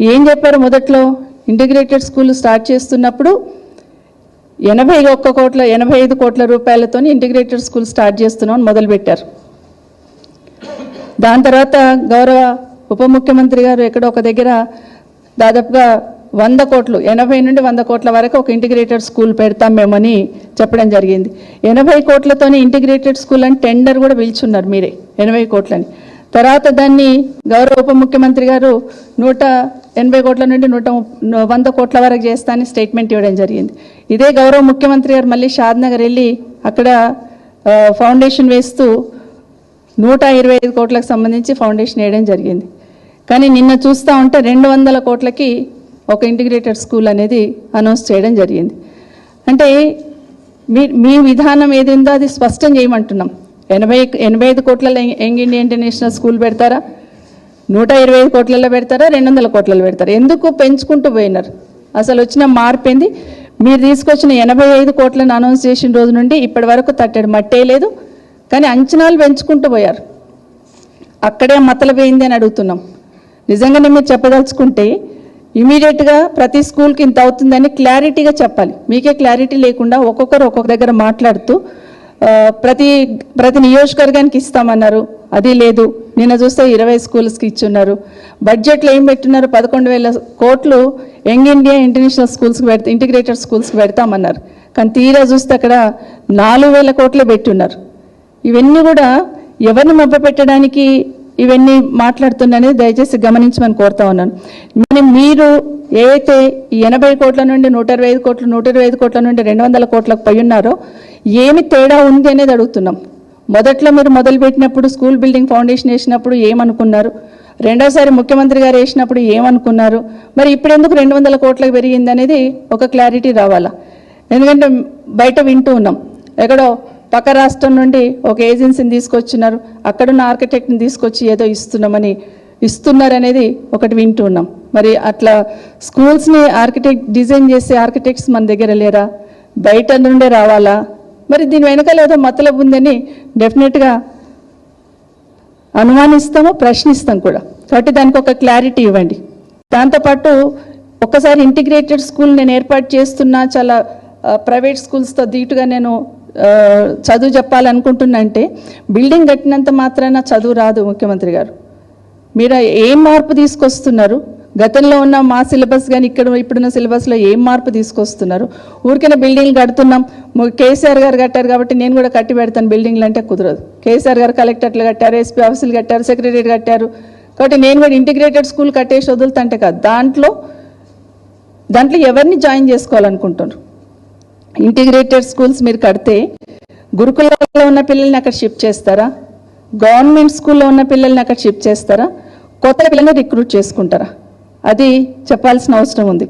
ఏం చెప్పారు మొదట్లో? ఇంటిగ్రేటెడ్ స్కూల్ స్టార్ట్ చేస్తున్నప్పుడు ఎనభై ఒక్క కోట్ల ఎనభై ఐదు కోట్ల రూపాయలతో ఇంటిగ్రేటెడ్ స్కూల్ స్టార్ట్ చేస్తున్నామని మొదలుపెట్టారు దాని తర్వాత గౌరవ ఉప ముఖ్యమంత్రి గారు ఎక్కడో ఒక దగ్గర దాదాపుగా వంద కోట్లు ఎనభై నుండి వంద కోట్ల వరకు ఒక ఇంటిగ్రేటెడ్ స్కూల్ పెడతాం మేమని చెప్పడం జరిగింది. ఎనభై కోట్లతోనే ఇంటిగ్రేటెడ్ స్కూల్ అని టెండర్ కూడా పిలుచున్నారు మీరే ఎనభై కోట్లని. తర్వాత దాన్ని గౌరవ ఉప ముఖ్యమంత్రి గారు నూట ఎనభై కోట్ల నుండి నూట వంద కోట్ల వరకు చేస్తా అని స్టేట్మెంట్ ఇవ్వడం జరిగింది. ఇదే గౌరవ ముఖ్యమంత్రి గారు మళ్ళీ షాద్ నగర్ వెళ్ళి అక్కడ ఫౌండేషన్ వేస్తూ నూట ఇరవై ఐదు కోట్లకు సంబంధించి ఫౌండేషన్ వేయడం జరిగింది. కానీ నిన్న చూస్తూ ఉంటే రెండు వందల కోట్లకి ఒక ఇంటిగ్రేటెడ్ స్కూల్ అనేది అనౌన్స్ చేయడం జరిగింది. అంటే మీ మీ విధానం ఏది ఉందో అది స్పష్టం చేయమంటున్నాం. ఎనభై ఎనభై ఐదు కోట్లలో యంగ్ ఇండియా ఇంటర్నేషనల్ స్కూల్ పెడతారా? నూట ఇరవై ఐదు కోట్లలో పెడతారా? రెండు వందల కోట్లలో పెడతారా? ఎందుకు పెంచుకుంటూ పోయినారు? అసలు వచ్చిన మార్పు ఏంది? మీరు తీసుకొచ్చిన ఎనభై ఐదు కోట్లను అనౌన్స్ చేసిన రోజు నుండి ఇప్పటి వరకు తట్టడు మట్టే లేదు. కానీ అంచనాలు పెంచుకుంటూ పోయారు. అక్కడే మతలపోయింది అని అడుగుతున్నాం. నిజంగానే మీరు చెప్పదలుచుకుంటే ఇమీడియట్గా ప్రతి స్కూల్కి ఇంత అవుతుందని క్లారిటీగా చెప్పాలి. మీకే క్లారిటీ లేకుండా ఒక్కొక్కరు ఒక్కొక్క దగ్గర మాట్లాడుతూ ప్రతి ప్రతి నియోజకవర్గానికి ఇస్తామన్నారు. అది లేదు. నిన్న చూస్తే ఇరవై స్కూల్స్కి ఇచ్చున్నారు. బడ్జెట్లో ఏం పెట్టున్నారు? పదకొండు వేల కోట్లు యంగ్ ఇండియా ఇంటర్నేషనల్ స్కూల్స్కి పెడతా ఇంటిగ్రేటెడ్ స్కూల్స్కి పెడతామన్నారు. కానీ తీరా చూస్తే అక్కడ నాలుగు వేల కోట్లే పెట్టున్నారు. ఇవన్నీ కూడా ఎవరిని మభ్య పెట్టడానికి ఇవన్నీ మాట్లాడుతున్నానని దయచేసి గమనించమని కోరుతా ఉన్నాను. మరి మీరు ఏవైతే ఎనభై కోట్ల నుండి నూట ఇరవై ఐదు కోట్లు నూట ఇరవై ఐదు కోట్ల నుండి రెండు వందల కోట్లకు పోయి ఉన్నారో ఏమి తేడా ఉంది అనేది అడుగుతున్నాం. మొదట్లో మీరు మొదలుపెట్టినప్పుడు స్కూల్ బిల్డింగ్ ఫౌండేషన్ వేసినప్పుడు ఏమనుకున్నారు? రెండోసారి ముఖ్యమంత్రి గారు వేసినప్పుడు ఏమనుకున్నారు? మరి ఇప్పుడు ఎందుకు రెండు వందల కోట్లకు పెరిగింది అనేది ఒక క్లారిటీ రావాలా? ఎందుకంటే బయట వింటూ ఉన్నాం. ఎక్కడో పక్క రాష్ట్రం నుండి ఒక ఏజెన్సీని తీసుకొచ్చినారు. అక్కడున్న ఆర్కిటెక్ట్ని తీసుకొచ్చి ఏదో ఇస్తున్నామని ఇస్తున్నారు అనేది ఒకటి వింటున్నాం మరి అట్లా స్కూల్స్ని ఆర్కిటెక్ట్ డిజైన్ చేసే ఆర్కిటెక్ట్స్ మన దగ్గర లేరా? బయట నుండే రావాలా? మరి దీని వెనకాల ఏదో మతలబు ఉందని డెఫినెట్గా అనుమానిస్తాము ప్రశ్నిస్తాం కూడా. కాబట్టి దానికి ఒక క్లారిటీ ఇవ్వండి. దాంతోపాటు ఒక్కసారి ఇంటిగ్రేటెడ్ స్కూల్ నేను ఏర్పాటు చేస్తున్నా చాలా ప్రైవేట్ స్కూల్స్తో దీటుగా నేను చదువు చెప్పాలనుకుంటున్నా అంటే బిల్డింగ్ కట్టినంత మాత్రాన చదువు రాదు ముఖ్యమంత్రి గారు. మీరు ఏం మార్పు తీసుకొస్తున్నారు? గతంలో ఉన్న మా సిలబస్ కానీ ఇక్కడ ఇప్పుడున్న సిలబస్లో ఏం మార్పు తీసుకొస్తున్నారు? ఊరికైనా బిల్డింగ్లు కడుతున్నాం. కేసీఆర్ గారు కట్టారు కాబట్టి నేను కూడా కట్టి పెడతాను బిల్డింగ్లు అంటే కుదరదు. కేసీఆర్ గారు కలెక్టర్లు కట్టారు ఎస్పీ ఆఫీసులు కట్టారు సెక్రటరీ కట్టారు. కాబట్టి నేను కూడా ఇంటిగ్రేటెడ్ స్కూల్ కట్టేసి వదులుతుంటే కాదు. దాంట్లో దాంట్లో ఎవరిని జాయిన్ చేసుకోవాలనుకుంటున్నారు? ఇంటిగ్రేటెడ్ స్కూల్స్ మీరు కడితే గురుకులాల్లో ఉన్న పిల్లల్ని అక్కడ షిఫ్ట్ చేస్తారా? గవర్నమెంట్ స్కూల్లో ఉన్న పిల్లల్ని అక్కడ షిఫ్ట్ చేస్తారా? కొత్త పిల్లల్ని రిక్రూట్ చేసుకుంటారా? అది చెప్పాల్సిన అవసరం ఉంది.